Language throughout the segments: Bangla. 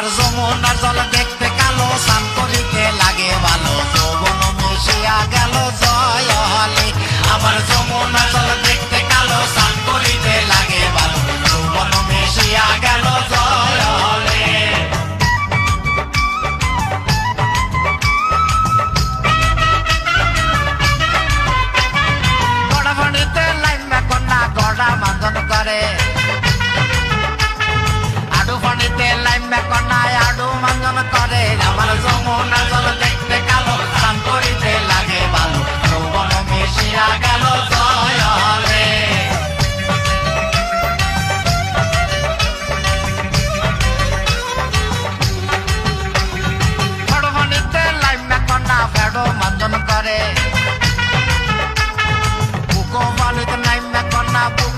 আমার যমুনার জল দেখতে কালো সান লাগে ভালো।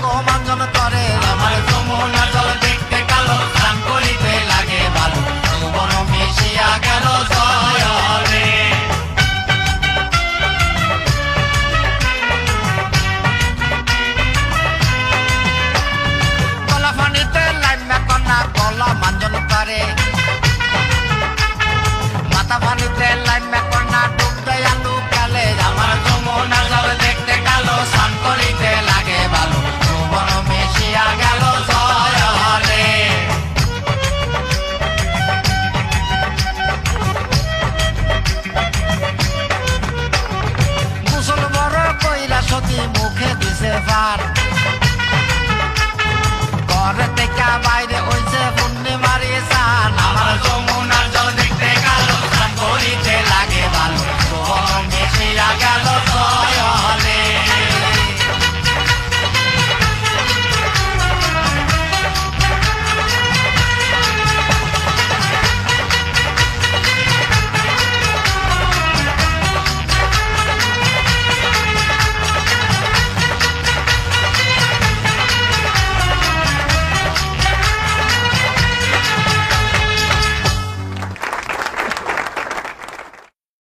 Oh man